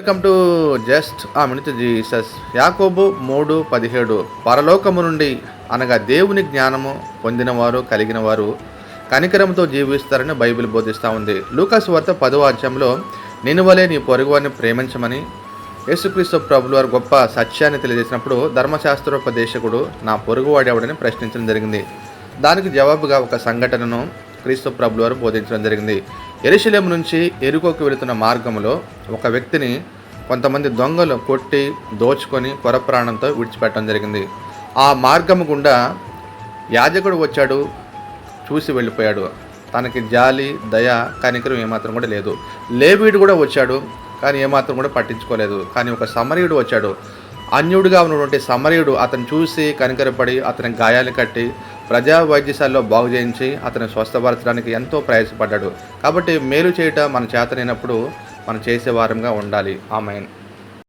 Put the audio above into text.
Welcome to just a minute Jesus. యాకోబు మూడు పదిహేడు. పరలోకము నుండి అనగా దేవుని జ్ఞానము పొందినవారు కలిగిన వారు కనికరంతో జీవిస్తారని బైబిల్ బోధిస్తూ ఉంది. లూకాస్ వార్త పదవ అధ్యాయంలో నేను వలే నీ పొరుగువారిని ప్రేమించమని యేసుక్రీస్తు ప్రభులు వారు గొప్ప సత్యాన్ని తెలియజేసినప్పుడు ధర్మశాస్త్రోపదేశకుడు నా పొరుగువాడెవడని ప్రశ్నించడం జరిగింది. దానికి జవాబుగా ఒక సంఘటనను క్రీస్తు ప్రభులు వారు బోధించడం జరిగింది. ఎరుశలేం నుంచి ఎరుకోకు వెళుతున్న మార్గంలో ఒక వ్యక్తిని కొంతమంది దొంగలు కొట్టి దోచుకొని కొర ప్రాణంతో విడిచిపెట్టడం జరిగింది. ఆ మార్గము గుండా యాజకుడు వచ్చాడు చూసి వెళ్ళిపోయాడు. తనకి జాలి దయ కనికరం ఏమాత్రం కూడా లేదు. లేవీడు కూడా వచ్చాడు కానీ ఏమాత్రం కూడా పట్టించుకోలేదు. కానీ ఒక సమరయుడు వచ్చాడు. అన్యుడిగా ఉన్నటువంటి సమరయుడు అతను చూసి కనికరపడి అతని గాయాలు కట్టి ప్రజా వైద్యశాలలో బాగు చేయించి అతను స్వస్థపరచడానికి ఎంతో ప్రయాసపడ్డాడు. కాబట్టి మేలు చేయటం మన చేతనైనప్పుడు మనం చేసే వారంగా ఉండాలి. ఆమెన్.